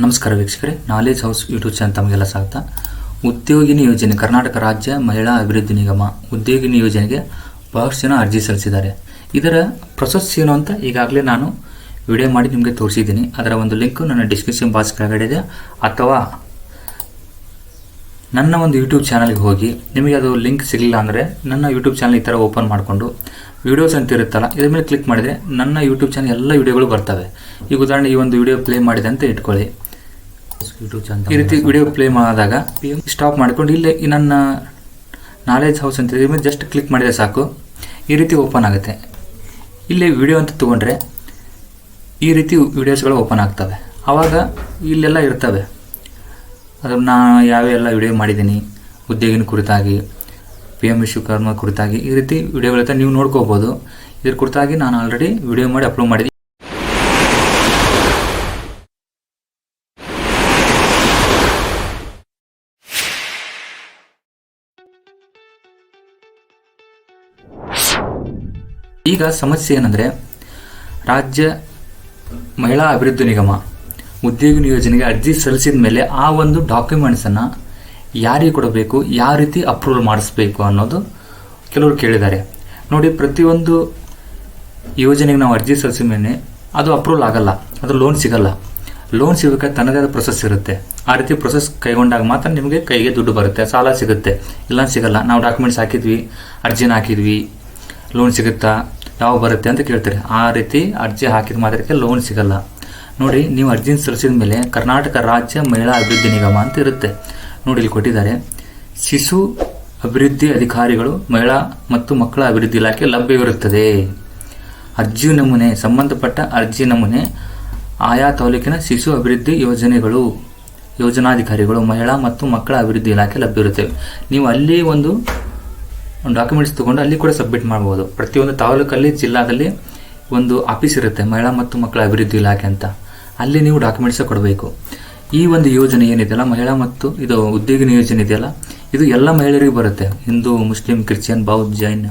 ನಮಸ್ಕಾರ ವೀಕ್ಷಕರೇ knowledge house YouTube channel ತಮಗೆಲ್ಲ ಸ್ವಾಗತ. ಉದ್ಯೋಗಿನಿ ಯೋಜನೆ, ಕರ್ನಾಟಕ ರಾಜ್ಯ ಮಹಿಳಾ ಅಭಿವೃದ್ಧಿ ನಿಗಮ ಉದ್ಯೋಗಿನಿ ಯೋಜನೆಗೆ ಬಹಳಷ್ಟು ಜನ ಅರ್ಜಿ ಸಲ್ಲಿಸಿದ್ದಾರೆ. ಇದರ ಪ್ರೊಸೆಸ್ ಏನು ಅಂತ ಈಗಾಗಲೇ ನಾನು ವಿಡಿಯೋ ಮಾಡಿ ನಿಮಗೆ ತೋರಿಸಿದ್ದೀನಿ. ಅದರ ಒಂದು ಲಿಂಕ್ ನನ್ನ ಡಿಸ್ಕ್ರಿಪ್ಷನ್ ಬಾಕ್ಸ್ ಕೆಳಗಡೆ ಇದೆ. ಅಥವಾ ನನ್ನ ಒಂದು ಯೂಟ್ಯೂಬ್ ಚಾನಲ್ಗೆ ಹೋಗಿ, ನಿಮಗೆ ಅದು ಲಿಂಕ್ ಸಿಗಲಿಲ್ಲ ಅಂದರೆ ನನ್ನ ಯೂಟ್ಯೂಬ್ ಚಾನಲ್ ಈ ಥರ ಓಪನ್ ಮಾಡಿಕೊಂಡು ವಿಡಿಯೋಸ್ ಅಂತ ಇರುತ್ತಲ್ಲ, ಇದ್ರ ಮೇಲೆ ಕ್ಲಿಕ್ ಮಾಡಿದರೆ ನನ್ನ ಯೂಟ್ಯೂಬ್ ಚಾನಲ್ ಎಲ್ಲ ವೀಡಿಯೋಗಳು ಬರ್ತವೆ. ಈಗ ಉದಾಹರಣೆ ಈ ಒಂದು ವಿಡಿಯೋ ಪ್ಲೇ ಮಾಡಿದೆ ಅಂತ ಇಟ್ಕೊಳ್ಳಿ. ಯೂಟ್ಯೂಬ್ ಚಾನಲ್ ಈ ರೀತಿ ವಿಡಿಯೋ ಪ್ಲೇ ಮಾಡಿದಾಗ ಸ್ಟಾಪ್ ಮಾಡಿಕೊಂಡು ಇಲ್ಲೇ ನನ್ನ ನಾಲೆಜ್ ಹೌಸ್ ಅಂತ ಇದ್ರ ಮೇಲೆ ಜಸ್ಟ್ ಕ್ಲಿಕ್ ಮಾಡಿದರೆ ಸಾಕು. ಈ ರೀತಿ ಓಪನ್ ಆಗುತ್ತೆ. ಇಲ್ಲಿ ವಿಡಿಯೋ ಅಂತ ತೊಗೊಂಡ್ರೆ ಈ ರೀತಿ ವಿಡಿಯೋಸ್ಗಳು ಓಪನ್ ಆಗ್ತವೆ. ಆವಾಗ ಇಲ್ಲೆಲ್ಲ ಇರ್ತವೆ. ಅದನ್ನು ಯಾವೆಲ್ಲ ವಿಡಿಯೋ ಮಾಡಿದ್ದೀನಿ ಉದ್ಯೋಗಿನ ಕುರಿತಾಗಿ ಪಿ ಎಂ ವಿಶ್ವಕರ್ಮ ಕುರಿತಾಗಿ ಈ ರೀತಿ ವಿಡಿಯೋಗಳಿರ್ತಾವೆ ನೀವು ನೋಡ್ಕೋಬೋದು. ಇದ್ರ ಕುರಿತಾಗಿ ನಾನು ಆಲ್ರೆಡಿ ವಿಡಿಯೋ ಮಾಡಿ ಅಪ್ಲೋಡ್ ಮಾಡಿದ್ದೀನಿ. ಈಗ ಸಮಸ್ಯೆ ಏನಂದರೆ, ರಾಜ್ಯ ಮಹಿಳಾ ಅಭಿವೃದ್ಧಿ ನಿಗಮ ಉದ್ಯೋಗ ನಿಯೋಜನೆಗೆ ಅರ್ಜಿ ಸಲ್ಲಿಸಿದ ಮೇಲೆ ಆ ಒಂದು ಡಾಕ್ಯುಮೆಂಟ್ಸನ್ನು ಯಾರಿಗೆ ಕೊಡಬೇಕು, ಯಾವ ರೀತಿ ಅಪ್ರೂವಲ್ ಮಾಡಿಸ್ಬೇಕು ಅನ್ನೋದು ಕೆಲವರು ಕೇಳಿದ್ದಾರೆ. ನೋಡಿ ಪ್ರತಿಯೊಂದು ಯೋಜನೆಗೆ ನಾವು ಅರ್ಜಿ ಸಲ್ಲಿಸಿದ ಮೇಲೆ ಅದು ಅಪ್ರೂವಲ್ ಆಗಲ್ಲ, ಅದು ಲೋನ್ ಸಿಗಲ್ಲ. ಲೋನ್ ಸಿಗಬೇಕಾದ್ರೆ ತನ್ನದೇ ಆದ ಪ್ರೊಸೆಸ್ ಇರುತ್ತೆ. ಆ ರೀತಿ ಪ್ರೊಸೆಸ್ ಕೈಗೊಂಡಾಗ ಮಾತ್ರ ನಿಮಗೆ ಕೈಗೆ ದುಡ್ಡು ಬರುತ್ತೆ, ಸಾಲ ಸಿಗುತ್ತೆ. ಇಲ್ಲ ಸಿಗಲ್ಲ. ನಾವು ಡಾಕ್ಯುಮೆಂಟ್ಸ್ ಹಾಕಿದ್ವಿ, ಅರ್ಜಿನ ಹಾಕಿದ್ವಿ ಲೋನ್ ಸಿಗುತ್ತಾ? ಯಾವಾಗ ಬರುತ್ತೆ ಅಂತ ಕೇಳ್ತಾರೆ. ಆ ರೀತಿ ಅರ್ಜಿ ಹಾಕಿದ ಮಾತ್ರಕ್ಕೆ ಲೋನ್ ಸಿಗಲ್ಲ. ನೋಡಿ, ನೀವು ಅರ್ಜಿ ಸಲ್ಲಿಸಿದ ಮೇಲೆ ಕರ್ನಾಟಕ ರಾಜ್ಯ ಮಹಿಳಾ ಅಭಿವೃದ್ಧಿ ನಿಗಮ ಅಂತ ಇರುತ್ತೆ. ನೋಡಿ, ಇಲ್ಲಿ ಕೊಟ್ಟಿದ್ದಾರೆ. ಶಿಶು ಅಭಿವೃದ್ಧಿ ಅಧಿಕಾರಿಗಳು ಮಹಿಳಾ ಮತ್ತು ಮಕ್ಕಳ ಅಭಿವೃದ್ಧಿ ಇಲಾಖೆ ಲಭ್ಯವಿರುತ್ತದೆ. ಅರ್ಜಿ ನಮೂನೆ, ಸಂಬಂಧಪಟ್ಟ ಅರ್ಜಿ ನಮೂನೆ, ಆಯಾ ತಾಲೂಕಿನ ಶಿಶು ಅಭಿವೃದ್ಧಿ ಯೋಜನೆಗಳು, ಯೋಜನಾಧಿಕಾರಿಗಳು ಮಹಿಳಾ ಮತ್ತು ಮಕ್ಕಳ ಅಭಿವೃದ್ಧಿ ಇಲಾಖೆ ಲಭ್ಯವಿರುತ್ತವೆ ನೀವು ಅಲ್ಲಿ ಒಂದು ಡಾಕ್ಯುಮೆಂಟ್ಸ್ ತಗೊಂಡು ಅಲ್ಲಿ ಕೂಡ ಸಬ್ಮಿಟ್ ಮಾಡ್ಬೋದು. ಪ್ರತಿಯೊಂದು ತಾಲೂಕಲ್ಲಿ, ಜಿಲ್ಲಾದಲ್ಲಿ ಒಂದು ಆಫೀಸ್ ಇರುತ್ತೆ, ಮಹಿಳಾ ಮತ್ತು ಮಕ್ಕಳ ಅಭಿವೃದ್ಧಿ ಇಲಾಖೆ ಅಂತ. ಅಲ್ಲಿ ನೀವು ಡಾಕ್ಯುಮೆಂಟ್ಸ್ ಕೊಡಬೇಕು. ಈ ಒಂದು ಯೋಜನೆ ಏನಿದೆಯಲ್ಲ, ಮಹಿಳಾ ಮತ್ತು ಇದು ಉದ್ಯೋಗಿನ ಯೋಜನೆ ಇದೆಯಲ್ಲ, ಇದು ಎಲ್ಲ ಮಹಿಳೆಯರಿಗೂ ಬರುತ್ತೆ. ಹಿಂದೂ, ಮುಸ್ಲಿಂ, ಕ್ರಿಶ್ಚಿಯನ್, ಬೌದ್ಧ, ಜೈನ್,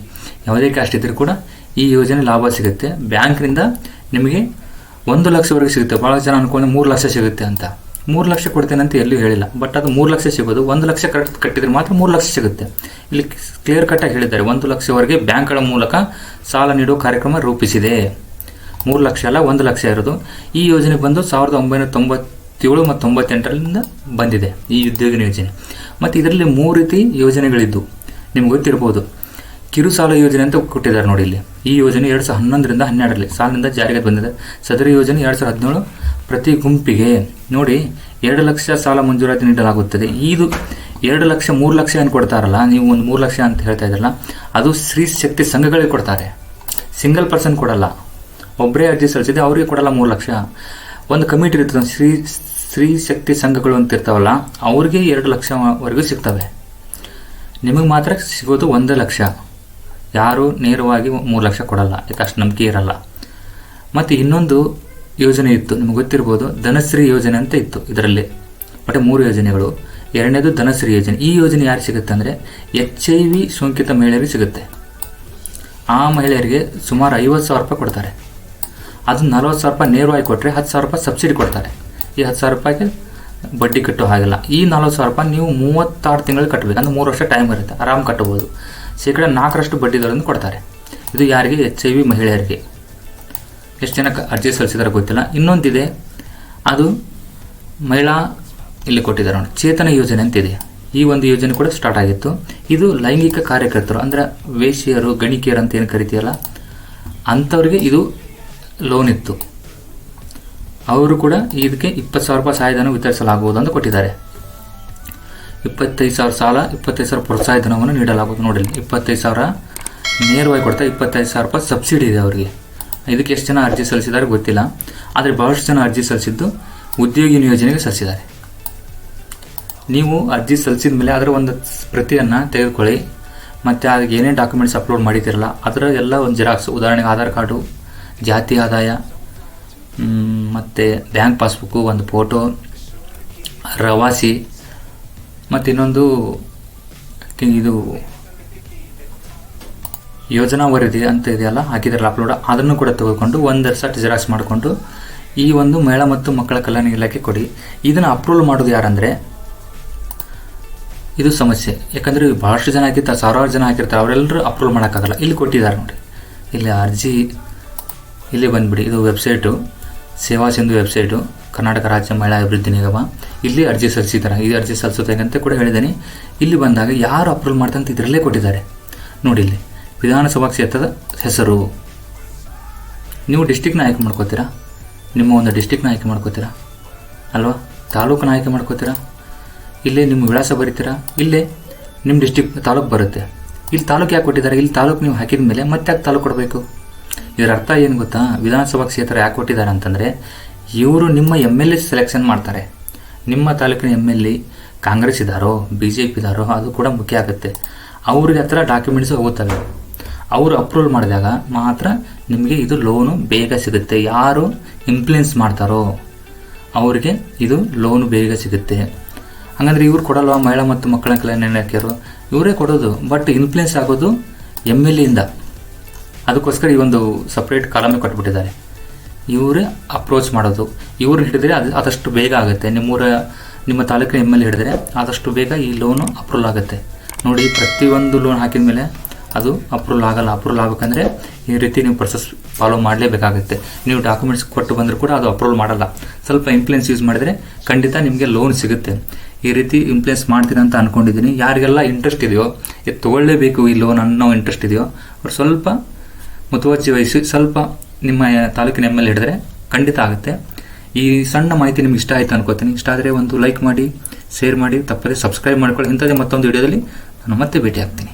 ಯಾವುದೇ ಕ್ಯಾಸ್ಟ್ ಇದ್ರೂ ಕೂಡ ಈ ಯೋಜನೆ ಲಾಭ ಸಿಗುತ್ತೆ. ಬ್ಯಾಂಕ್ನಿಂದ ನಿಮಗೆ ಒಂದು ಲಕ್ಷವರೆಗೆ ಸಿಗುತ್ತೆ. ಭಾಳ ಜನ ಅನ್ಕೊಂಡು ಮೂರು ಲಕ್ಷ ಸಿಗುತ್ತೆ ಅಂತ. ಮೂರು ಲಕ್ಷ ಕೊಡ್ತೇನೆ ಅಂತ ಎಲ್ಲೂ ಹೇಳಿಲ್ಲ. ಬಟ್ ಅದು ಮೂರು ಲಕ್ಷ ಸಿಗೋದು, ಒಂದು ಲಕ್ಷ ಕರೆಕ್ಟ್ ಕಟ್ಟಿದ್ರೆ ಮಾತ್ರ ಮೂರು ಲಕ್ಷ ಸಿಗುತ್ತೆ. ಇಲ್ಲಿ ಕ್ಲಿಯರ್ ಕಟ್ಟಾಗಿ ಹೇಳಿದ್ದಾರೆ, ಒಂದು ಲಕ್ಷವರೆಗೆ ಬ್ಯಾಂಕ್ಗಳ ಮೂಲಕ ಸಾಲ ನೀಡುವ ಕಾರ್ಯಕ್ರಮ ರೂಪಿಸಿದೆ. ಮೂರು ಲಕ್ಷ ಅಲ್ಲ, ಒಂದು ಲಕ್ಷ ಇರೋದು. ಈ ಯೋಜನೆ ಬಂದು ಸಾವಿರದ ಒಂಬೈನೂರ ತೊಂಬತ್ತೇಳು ಮತ್ತು ತೊಂಬತ್ತೆಂಟರಿಂದ ಬಂದಿದೆ, ಈ ಉದ್ಯೋಗಿನ ಯೋಜನೆ. ಮತ್ತು ಇದರಲ್ಲಿ ಮೂರು ರೀತಿ ಯೋಜನೆಗಳಿದ್ದು, ನಿಮ್ಗೆ ಗೊತ್ತಿರ್ಬೋದು. ಕಿರು ಸಾಲ ಯೋಜನೆ ಅಂತ ಕೊಟ್ಟಿದ್ದಾರೆ ನೋಡಿ ಇಲ್ಲಿ. ಈ ಯೋಜನೆ ಎರಡು ಸಾವಿರದ ಹನ್ನೊಂದರಿಂದ ಹನ್ನೆರಡರಲ್ಲಿ ಸಾಲಿನಿಂದ ಜಾರಿಗೆ ಬಂದಿದೆ. ಸದರಿ ಯೋಜನೆ ಎರಡು ಸಾವಿರದ ಹದಿನೇಳು ಪ್ರತಿ ಗುಂಪಿಗೆ ನೋಡಿ ಎರಡು ಲಕ್ಷ ಸಾಲ ಮಂಜೂರಾತಿ ನೀಡಲಾಗುತ್ತದೆ. ಇದು ಎರಡು ಲಕ್ಷ, ಮೂರು ಲಕ್ಷ ಏನು ಕೊಡ್ತಾರಲ್ಲ, ನೀವು ಒಂದು ಮೂರು ಲಕ್ಷ ಅಂತ ಹೇಳ್ತಾ ಇದ್ರಲ್ಲ, ಅದು ಸ್ತ್ರೀ ಶಕ್ತಿ ಸಂಘಗಳಿಗೆ ಕೊಡ್ತಾರೆ. ಸಿಂಗಲ್ ಪರ್ಸನ್ ಕೊಡಲ್ಲ. ಒಬ್ಬರೇ ಅರ್ಜಿ ಸಲ್ಲಿಸಿದೆ ಅವರಿಗೆ ಕೊಡಲ್ಲ ಮೂರು ಲಕ್ಷ. ಒಂದು ಕಮಿಟಿ ಇರ್ತದೆ ಸ್ತ್ರೀ ಸ್ತ್ರೀ ಶಕ್ತಿ ಸಂಘಗಳು ಅಂತ ಇರ್ತಾವಲ್ಲ, ಅವ್ರಿಗೆ ಎರಡು ಲಕ್ಷವರೆಗೂ ಸಿಗ್ತವೆ. ನಿಮಗೆ ಮಾತ್ರ ಸಿಗೋದು ಒಂದು ಲಕ್ಷ. ಯಾರು ನೇರವಾಗಿ ಮೂರು ಲಕ್ಷ ಕೊಡಲ್ಲ, ಯಾಕೆ ನಂಬಿಕೆ ಇರಲ್ಲ. ಮತ್ತು ಇನ್ನೊಂದು ಯೋಜನೆ ಇತ್ತು, ನಿಮ್ಗೆ ಗೊತ್ತಿರ್ಬೋದು, ಧನಶ್ರೀ ಯೋಜನೆ ಅಂತ ಇತ್ತು ಇದರಲ್ಲಿ. ಮತ್ತು ಮೂರು ಯೋಜನೆಗಳು. ಎರಡನೇದು ಧನಶ್ರೀ ಯೋಜನೆ. ಈ ಯೋಜನೆ ಯಾರು ಸಿಗುತ್ತೆ ಅಂದರೆ ಎಚ್ ಐ ವಿ ಸೋಂಕಿತ ಮಹಿಳೆಯರಿಗೆ ಸಿಗುತ್ತೆ. ಆ ಮಹಿಳೆಯರಿಗೆ ಸುಮಾರು ಐವತ್ತು ಸಾವಿರ ರೂಪಾಯಿ ಕೊಡ್ತಾರೆ. ಅದು ನಲ್ವತ್ತು ಸಾವಿರ ರೂಪಾಯಿ ನೇರವಾಗಿ ಕೊಟ್ಟರೆ ಹತ್ತು ಸಾವಿರ ರೂಪಾಯಿ ಸಬ್ಸಿಡಿ ಕೊಡ್ತಾರೆ. ಈ ಹತ್ತು ಸಾವಿರ ರೂಪಾಯಿಗೆ ಬಡ್ಡಿ ಕಟ್ಟೋ ಹಾಗಿಲ್ಲ. ಈ ನಲ್ವತ್ತು ಸಾವಿರ ರೂಪಾಯಿ ನೀವು ಮೂವತ್ತಾರು ತಿಂಗಳು ಕಟ್ಟಬೇಕು ಅಂದ್ರೆ ಮೂರು ವರ್ಷ ಟೈಮ್ ಇರುತ್ತೆ. ಆರಾಮ್ ಕಟ್ಟಬೋದು. ಶೇಕಡ ನಾಲ್ಕರಷ್ಟು ಬಡ್ಡಿ ದರವನ್ನು ಕೊಡ್ತಾರೆ. ಇದು ಯಾರಿಗೆ? ಎಚ್ ಐ ವಿ ಮಹಿಳೆಯರಿಗೆ. ಎಷ್ಟು ಜನಕ್ಕೆ ಅರ್ಜಿ ಸಲ್ಲಿಸಿದಾರೆ ಗೊತ್ತಿಲ್ಲ. ಇನ್ನೊಂದಿದೆ, ಅದು ಮಹಿಳಾ ಇಲ್ಲಿ ಕೊಟ್ಟಿದ್ದಾರೆ ನೋಡಿ. ಚೇತನ ಯೋಜನೆ ಅಂತಿದೆ. ಈ ಒಂದು ಯೋಜನೆ ಕೂಡ ಸ್ಟಾರ್ಟ್ ಆಗಿತ್ತು. ಇದು ಲೈಂಗಿಕ ಕಾರ್ಯಕರ್ತರು, ಅಂದರೆ ವೇಶ್ಯರು ಗಣಿಕೆಯರು ಅಂತ ಏನು ಕರಿತೀಯಲ್ಲ, ಅಂಥವ್ರಿಗೆ ಇದು ಲೋನ್ ಇತ್ತು. ಅವರು ಕೂಡ ಇದಕ್ಕೆ ಇಪ್ಪತ್ತು ಸಾವಿರ ರೂಪಾಯಿ ಸಹಾಯಧನ ವಿತರಿಸಲಾಗುವುದು ಅಂತ ಕೊಟ್ಟಿದ್ದಾರೆ. ಇಪ್ಪತ್ತೈದು ಸಾವಿರ ಸಾಲ, ಇಪ್ಪತ್ತೈದು ಸಾವಿರ ಪ್ರೋತ್ಸಾಹ ಧನವನ್ನು ನೀಡಲಾಗುವುದು. ನೋಡಿ ಇಪ್ಪತ್ತೈದು ಸಾವಿರ ನೇರವಾಗಿ ಕೊಡ್ತಾ ಇಪ್ಪತ್ತೈದು ಸಾವಿರ ರೂಪಾಯಿ ಸಬ್ಸಿಡಿ ಇದೆ ಅವರಿಗೆ. ಇದಕ್ಕೆ ಎಷ್ಟು ಜನ ಅರ್ಜಿ ಸಲ್ಲಿಸಿದ್ದಾರೆ ಗೊತ್ತಿಲ್ಲ. ಆದರೆ ಬಹಳಷ್ಟು ಜನ ಅರ್ಜಿ ಸಲ್ಲಿಸಿದ್ದು ಉದ್ಯೋಗಿ ನಿಯೋಜನೆಗೆ ಸಲ್ಲಿಸಿದ್ದಾರೆ. ನೀವು ಅರ್ಜಿ ಸಲ್ಲಿಸಿದ ಮೇಲೆ ಅದರ ಒಂದು ಪ್ರತಿಯನ್ನು ತೆಗೆದುಕೊಳ್ಳಿ. ಮತ್ತು ಅದಕ್ಕೆ ಏನೇ ಡಾಕ್ಯುಮೆಂಟ್ಸ್ ಅಪ್ಲೋಡ್ ಮಾಡಿದ್ದೀರಲ್ಲ, ಅದರ ಎಲ್ಲ ಒಂದು ಜೆರಾಕ್ಸ್, ಉದಾಹರಣೆಗೆ ಆಧಾರ್ ಕಾರ್ಡು, ಜಾತಿ ಆದಾಯ ಮತ್ತು ಬ್ಯಾಂಕ್ ಪಾಸ್ಬುಕ್ಕು, ಒಂದು ಫೋಟೋ, ರವಾಸಿ ಮತ್ತು ಇನ್ನೊಂದು ಇದು ಯೋಜನಾ ವರದಿ ಅಂತ ಇದೆಯಲ್ಲ, ಹಾಕಿದ್ರಲ್ಲ ಅಪ್ಲೋಡ್ ಅದನ್ನು ಕೂಡ ತೆಗೆದುಕೊಂಡು ಒಂದು ಸೆಟ್ ಜೆರಾಕ್ಸ್ ಮಾಡಿಕೊಂಡು ಈ ಒಂದು ಮಹಿಳಾ ಮತ್ತು ಮಕ್ಕಳ ಕಲ್ಯಾಣ ಇಲಾಖೆ ಕೊಡಿ. ಇದನ್ನು ಅಪ್ರೂವಲ್ ಮಾಡೋದು ಯಾರಂದರೆ, ಇದು ಸಮಸ್ಯೆ. ಯಾಕಂದರೆ ಭಾಳಷ್ಟು ಜನ ಹಾಕಿರ್ತಾರೆ, ಸಾವಿರಾರು ಜನ ಹಾಕಿರ್ತಾರೆ ಅವರೆಲ್ಲರೂ ಅಪ್ರೂವಲ್ ಮಾಡೋಕ್ಕಾಗಲ್ಲ. ಇಲ್ಲಿ ಕೊಟ್ಟಿದ್ದಾರೆ ನೋಡಿ. ಇಲ್ಲಿ ಅರ್ಜಿ, ಇಲ್ಲಿ ಬಂದ್ಬಿಡಿ. ಇದು ವೆಬ್ಸೈಟು ಸೇವಾ ಸಿಂಧು ವೆಬ್ಸೈಟು ಕರ್ನಾಟಕ ರಾಜ್ಯ ಮಹಿಳಾ ಅಭಿವೃದ್ಧಿ ನಿಗಮ ಇಲ್ಲಿ ಅರ್ಜಿ ಸಲ್ಲಿಸಿದ್ದಾರೆ. ಈ ಅರ್ಜಿ ಸಲ್ಲಿಸುತ್ತೆ ಅಂತ ಕೂಡ ಹೇಳಿದ್ದೀನಿ. ಇಲ್ಲಿ ಬಂದಾಗ ಯಾರು ಅಪ್ರೂವಲ್ ಮಾಡ್ತಂತ ಇದರಲ್ಲೇ ಕೊಟ್ಟಿದ್ದಾರೆ. ನೋಡಿ ಇಲ್ಲಿ, ವಿಧಾನಸಭಾ ಕ್ಷೇತ್ರದ ಹೆಸರು. ನೀವು ಡಿಸ್ಟಿಕ್ನ ಆಯ್ಕೆ ಮಾಡ್ಕೋತೀರಾ? ನಿಮ್ಮ ಒಂದು ಡಿಸ್ಟಿಕ್ನ ಆಯ್ಕೆ ಮಾಡ್ಕೋತೀರಾ? ಅಲ್ವಾ? ತಾಲೂಕನ್ನ ಆಯ್ಕೆ ಮಾಡ್ಕೋತೀರಾ? ಇಲ್ಲೇ ನಿಮ್ಮ ವಿಳಾಸ ಬರೀತೀರಾ? ಇಲ್ಲೇ ನಿಮ್ಮ ಡಿಸ್ಟಿಕ್ ತಾಲೂಕು ಬರುತ್ತೆ. ಇಲ್ಲಿ ತಾಲೂಕು ಯಾಕೆ ಕೊಟ್ಟಿದ್ದಾರೆ? ಇಲ್ಲಿ ತಾಲೂಕು ನೀವು ಹಾಕಿದ ಮೇಲೆ ಮತ್ತೆ ಯಾಕೆ ತಾಲೂಕು ಕೊಡಬೇಕು? ಇದರ ಅರ್ಥ ಏನು ಗೊತ್ತಾ? ವಿಧಾನಸಭಾ ಕ್ಷೇತ್ರ ಯಾಕೆ ಕೊಟ್ಟಿದ್ದಾರೆ ಅಂತಂದರೆ ಇವರು ನಿಮ್ಮ ಎಂ ಎಲ್ ಎ ಸೆಲೆಕ್ಷನ್ ಮಾಡ್ತಾರೆ. ನಿಮ್ಮ ತಾಲೂಕಿನ ಎಂ ಎಲ್ ಎ ಕಾಂಗ್ರೆಸ್ ಇದ್ದಾರೋ ಬಿ ಜೆ ಪಿ ಇದ್ದಾರೋ ಅದು ಕೂಡ ಮುಖ್ಯ ಆಗುತ್ತೆ. ಅವ್ರಿಗೆ ಹತ್ರ ಡಾಕ್ಯುಮೆಂಟ್ಸ್ ಹೋಗುತ್ತವೆ. ಅವರು ಅಪ್ರೂವಲ್ ಮಾಡಿದಾಗ ಮಾತ್ರ ನಿಮಗೆ ಇದು ಲೋನು ಬೇಗ ಸಿಗುತ್ತೆ. ಯಾರು ಇನ್ಫ್ಲುಯೆನ್ಸ್ ಮಾಡ್ತಾರೋ ಅವರಿಗೆ ಇದು ಲೋನು ಬೇಗ ಸಿಗುತ್ತೆ. ಹಾಗಂದ್ರೆ ಇವ್ರು ಕೊಡಲ್ವಾ? ಮಹಿಳಾ ಮತ್ತು ಮಕ್ಕಳ ಕಲ್ಯಾಣ ಇಲಾಖೆಯವರು? ಇವರೇ ಕೊಡೋದು. ಬಟ್ ಇನ್ಫ್ಲುಯೆನ್ಸ್ ಆಗೋದು ಎಂ ಎಲ್ ಎಯಿಂದ ಅದಕ್ಕೋಸ್ಕರ ಈ ಒಂದು ಸಪ್ರೇಟ್ ಕಾಲಮೇ ಕೊಟ್ಬಿಟ್ಟಿದ್ದಾರೆ. ಇವರೇ ಅಪ್ರೋಚ್ ಮಾಡೋದು. ಇವ್ರು ಹಿಡಿದ್ರೆ ಅದು ಆದಷ್ಟು ಬೇಗ ಆಗುತ್ತೆ. ನಿಮ್ಮೂರ, ನಿಮ್ಮ ತಾಲೂಕಿನ ಎಂ ಎಲ್ ಹಿಡಿದ್ರೆ ಆದಷ್ಟು ಬೇಗ ಈ ಲೋನು ಅಪ್ರೂವಲ್ ಆಗುತ್ತೆ. ನೋಡಿ, ಪ್ರತಿಯೊಂದು ಲೋನ್ ಹಾಕಿದ ಮೇಲೆ ಅದು ಅಪ್ರೂವಲ್ ಆಗಲ್ಲ. ಅಪ್ರೂವಲ್ ಆಗಬೇಕಂದ್ರೆ ಈ ರೀತಿ ನೀವು ಪ್ರೊಸೆಸ್ ಫಾಲೋ ಮಾಡಲೇಬೇಕಾಗುತ್ತೆ. ನೀವು ಡಾಕ್ಯುಮೆಂಟ್ಸ್ ಕೊಟ್ಟು ಬಂದರೂ ಕೂಡ ಅದು ಅಪ್ರೂವಲ್ ಮಾಡಲ್ಲ. ಸ್ವಲ್ಪ ಇನ್ಫ್ಲುಯೆನ್ಸ್ ಯೂಸ್ ಮಾಡಿದರೆ ಖಂಡಿತ ನಿಮಗೆ ಲೋನ್ ಸಿಗುತ್ತೆ. ಈ ರೀತಿ ಇನ್ಫ್ಲುಯೆನ್ಸ್ ಮಾಡ್ತೀನಿ ಅಂತ ಅಂದ್ಕೊಂಡಿದ್ದೀನಿ ಯಾರಿಗೆಲ್ಲ ಇಂಟ್ರೆಸ್ಟ್ ಇದೆಯೋ, ಇದು ತೊಗೊಳ್ಳೇಬೇಕು ಈ ಲೋನ್ ಅನ್ನೋ ಇಂಟ್ರೆಸ್ಟ್ ಇದೆಯೋ, ಅವ್ರು ಸ್ವಲ್ಪ ಮುತುವರ್ಜಿ ವಹಿಸಿ, ಸ್ವಲ್ಪ ನಿಮ್ಮ ತಾಲೂಕಿನ ಎಂ ಎಲ್ ಹಿಡಿದ್ರೆ ಖಂಡಿತ ಆಗುತ್ತೆ. ಈ ಸಣ್ಣ ಮಾಹಿತಿ ನಿಮ್ಗೆ ಇಷ್ಟ ಆಯಿತು ಅನ್ಕೋತೀನಿ. ಇಷ್ಟ ಆದರೆ ಒಂದು ಲೈಕ್ ಮಾಡಿ ಶೇರ್ ಮಾಡಿ, ತಪ್ಪದೆ ಸಬ್ಸ್ಕ್ರೈಬ್ ಮಾಡ್ಕೊಳ್ಳಿ. ಇಂಥದ್ದೇ ಮತ್ತೊಂದು ವಿಡಿಯೋದಲ್ಲಿ ನಾನು ಮತ್ತೆ ಭೇಟಿ ಆಗ್ತೀನಿ